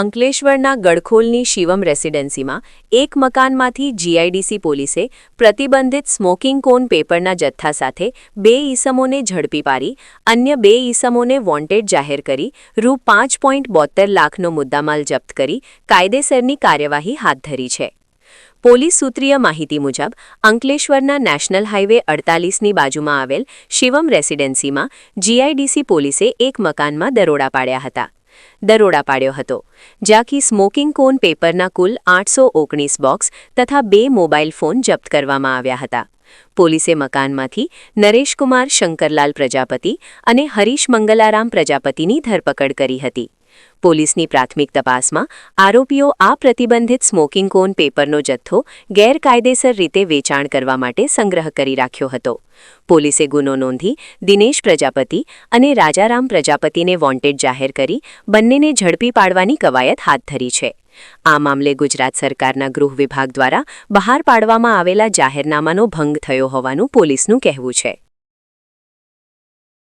અંકલેશ્વરના ગડખોલની શિવમ રેસિડેન્સીમાં એક મકાનમાંથી જીઆઈડીસી પોલીસે પ્રતિબંધિત સ્મોકિંગ કોન પેપરના જથ્થા સાથે બે ઈસમોને ઝડપી પાડી, અન્ય બે ઈસમોને વોન્ટેડ જાહેર કરી, રૂ પાંચ પોઈન્ટ બોતેર લાખનો મુદ્દામાલ જપ્ત કરી, કાયદેસરની કાર્યવાહી હાથ ધરી છે. પોલીસ સૂત્રીય માહિતી મુજબ, અંકલેશ્વરના નેશનલ હાઇવે અડતાલીસની બાજુમાં આવેલ શિવમ રેસિડેન્સીમાં જીઆઈડીસી પોલીસે એક મકાનમાં દરોડા પાડ્યા હતા. દરોડા પાડ્યો હતો, જ્યાંથી સ્મોકિંગ કોન પેપરના કુલ આઠસો ઓગણીસ બોક્સ તથા બે મોબાઈલ ફોન જપ્ત કરવામાં આવ્યા હતા. પોલીસે મકાનમાંથી નરેશકુમાર શંકરલાલ પ્રજાપતિ અને હરીશ મંગલારામ પ્રજાપતિની ધરપકડ કરી હતી. પોલીસની પ્રાથમિક તપાસમાં આરોપીઓ આ પ્રતિબંધિત સ્મોકિંગ કોન પેપરનો જથ્થો ગેરકાયદેસર રીતે વેચાણ કરવા માટે સંગ્રહ કરી રાખ્યો હતો. પોલીસે ગુનો નોંધી દિનેશ પ્રજાપતિ અને રાજારામ પ્રજાપતિને વોન્ટેડ જાહેર કરી બંનેને ઝડપી પાડવાની કવાયત હાથ ધરી છે. આ મામલે ગુજરાત સરકારના ગૃહ વિભાગ દ્વારા બહાર પાડવામાં આવેલા જાહેરનામાનો ભંગ થયો હોવાનું પોલીસનું કહેવું છે.